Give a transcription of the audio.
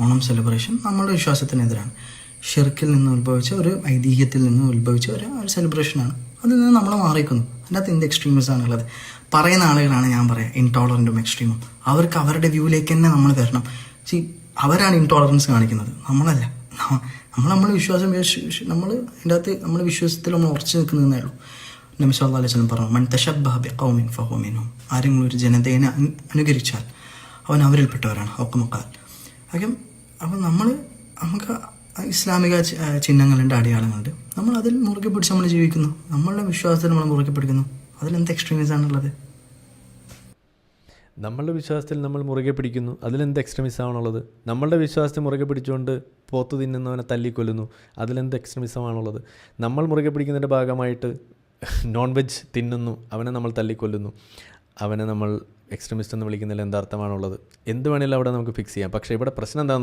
Onam celebration നമ്മുടെ വിശ്വാസത്തിനെതിരാണ്. ഷിർക്കിൽ നിന്ന് ഉത്ഭവിച്ച ഒരു ഐതിഹ്യത്തിൽ നിന്ന് ഉത്ഭവിച്ച ഒരു ഒരു സെലിബ്രേഷനാണ് അതിൽ നിന്ന് നമ്മൾ മാറിക്കുന്നു അതിന്റെ അകത്ത് എന്ത് എക്സ്ട്രീമിസം ഉള്ളത്? പറയുന്ന ആളുകളാണ് ഞാൻ പറയാം ഇൻടോളറന്റും എക്സ്ട്രീമും അവർക്ക് അവരുടെ വ്യൂവിലേക്ക് തന്നെ നമ്മൾ വരണം. സി അവരാണ് ഇൻടോളറൻസ് കാണിക്കുന്നത്. നമ്മളല്ല. നമ്മൾ നമ്മൾ വിശ്വാസം നമ്മൾ അതിന്റെ അകത്ത് നമ്മൾ വിശ്വാസത്തിൽ നമ്മൾ ഉറച്ചു നിൽക്കുന്നതേ ഉള്ളൂ. നബി അള്ളാഹു വസല്ലം പറഞ്ഞു മൻ തശബ്ബഹ ബിഖൗമിൻ ഫഹുവ മിൻഹും. ആരെങ്കിലും ഒരു ജനതയെ അനുകരിച്ചാൽ അവൻ അവരിൽപ്പെട്ടവരാണ്. ഒക്കുമക്കാൽ അപ്പം അപ്പം നമ്മൾ നമുക്ക് ഇസ്ലാമിക ചിഹ്നങ്ങളുണ്ട് അടയാളങ്ങളുണ്ട്. നമ്മൾ അതിൽ മുറുകെ പിടിച്ച് നമ്മൾ ജീവിക്കുന്നു. നമ്മളുടെ വിശ്വാസത്തിൽ നമ്മൾ മുറുകെ പിടിക്കുന്നു. അതിലെന്ത് എക്സ്ട്രീമിസം ആണുള്ളത്? നമ്മളുടെ വിശ്വാസത്തിൽ നമ്മൾ മുറുകെ പിടിക്കുന്നു. അതിലെന്ത് എക്സ്ട്രീമിസം ആണുള്ളത്? നമ്മളുടെ വിശ്വാസത്തെ മുറുകെ പിടിച്ചുകൊണ്ട് പോത്ത് തിന്നുന്നവനെ തല്ലിക്കൊല്ലുന്നു. അതിലെന്ത് എക്സ്ട്രീമിസം ആണുള്ളത്? നമ്മൾ മുറുകെ പിടിക്കുന്നതിന്റെ ഭാഗമായിട്ട് നോൺ വെജ് തിന്നുന്നു. അവനെ നമ്മൾ തല്ലിക്കൊല്ലുന്നു. അവനെ നമ്മൾ എക്സ്ട്രീമിസ്റ്റ് എന്ന് വിളിക്കുന്നതിൽ എന്താർത്ഥമാണുള്ളത് എന്ത് വേണേലും അവിടെ നമുക്ക് ഫിക്സ് ചെയ്യാം. പക്ഷേ ഇവിടെ പ്രശ്നം എന്താണെന്ന്